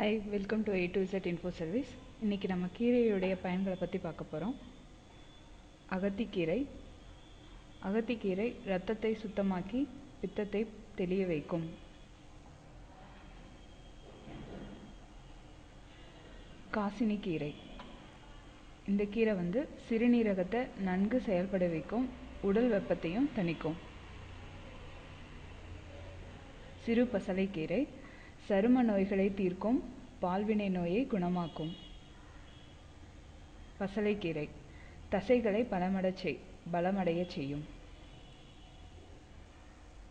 Hi welcome to A to Z info service இன்றைக்கி நம்ம கீரையுடைய பயன்களை பற்றி பார்க்க போகிறோம் அகத்திக்கீரை அகத்திக்கீரை ரத்தத்தை சுத்தமாக்கி பித்தத்தை தெளிய வைக்கும். காசினி கீரை இந்த கீரை வந்து சிறுநீரகத்தை நன்கு செயல்பட வைக்கும் உடல் வெப்பத்தையும் தணிக்கும். சிறு பசலைக்கீரை சரும நோய்களை தீர்க்கும் பால்வினை நோயை குணமாக்கும். பசலைக்கீரை. தசைகளை பலமடச் செய் பலமடையச் செய்யும்.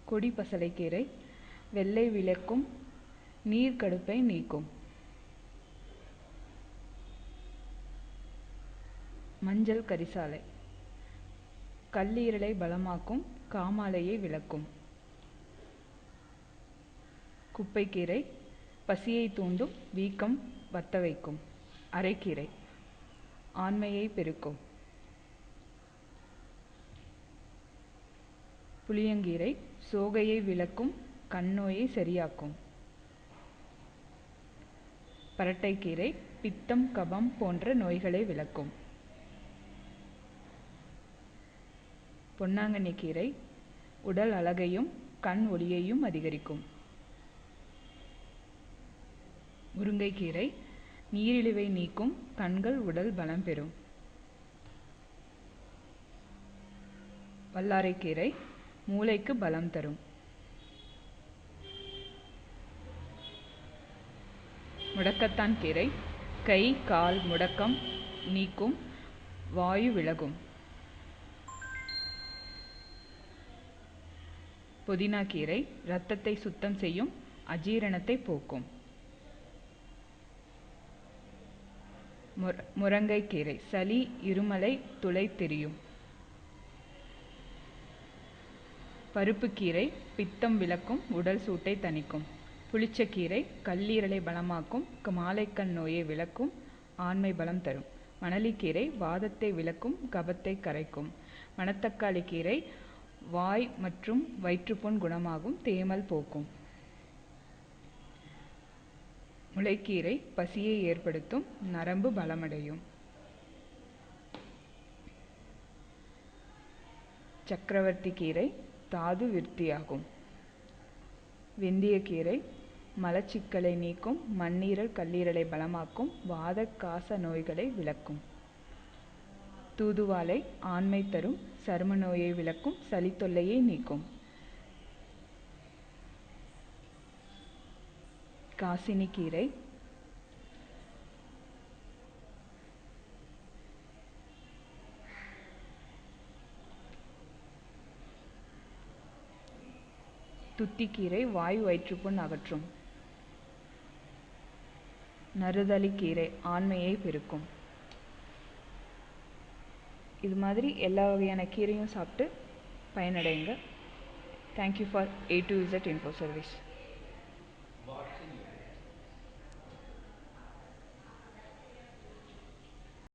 கொடி பசலைக்கீரை. வெள்ளை விளக்கும் நீர்க்கடுப்பை நீக்கும். மஞ்சள் கரிசாலை. கல்லீரலை பலமாக்கும் காமாலையை விளக்கும். குப்பைக்கீரை பசியை தூண்டும் வீக்கம் வத்த வைக்கும் அரைக்கீரை ஆண்மையை பெருக்கும். புளியங்கீரை சோகையை விளக்கும் கண்ணோயை சரியாக்கும். பரட்டைக்கீரை பித்தம் கபம் போன்ற நோய்களை விளக்கும். பொன்னாங்கண்ணி கீரை உடல் அழகையும் கண் ஒளியையும் அதிகரிக்கும். முருங்கைக்கீரை நீரிழிவை நீக்கும் கண்கள் உடல் பலம் பெறும். வல்லாரைக்கீரை மூளைக்கு பலம் தரும். முடக்கத்தான் கீரை கை கால் முடக்கம் நீக்கும் வாயு விலகும். புதினா கீரை இரத்தத்தை சுத்தம் செய்யும் அஜீரணத்தை போக்கும். முருங்கைக்கீரை சளி இருமலை துளை தெரியும். பருப்புக்கீரை பித்தம் விளக்கும் உடல் சூட்டை தணிக்கும். புளிச்சக்கீரை கல்லீரலை பலமாக்கும் மாலைக்கண் நோயை விளக்கும் ஆண்மை பலம் தரும். மணலிக்கீரை வாதத்தை விளக்கும் கபத்தை கரைக்கும். மணத்தக்காளி கீரை வாய் மற்றும் வயிற்றுப்புண் குணமாகும் தேமல் போக்கும். முளைக்கீரை பசியை ஏற்படுத்தும் நரம்பு பலமடையும். சக்கரவர்த்தி கீரை தாது விருத்தியாகும். வெந்தயக்கீரை மலச்சிக்கலை நீக்கும் மண்ணீரல் கல்லீரலை பலமாக்கும் வாத காச நோய்களை விளக்கும். தூதுவாலை ஆண்மை தரும் சரும நோயை விளக்கும் சளி தொல்லையை நீக்கும். காசினி கீரை துத்திக்கீரை வாயு வயிற்றுப்புண் அகற்றும். நறுதலிக்கீரை ஆண்மையை பெருக்கும். இது மாதிரி எல்லா வகையான கீரையும் சாப்பிட்டு பயனடைங்க. Thank you for A to Z info service Martin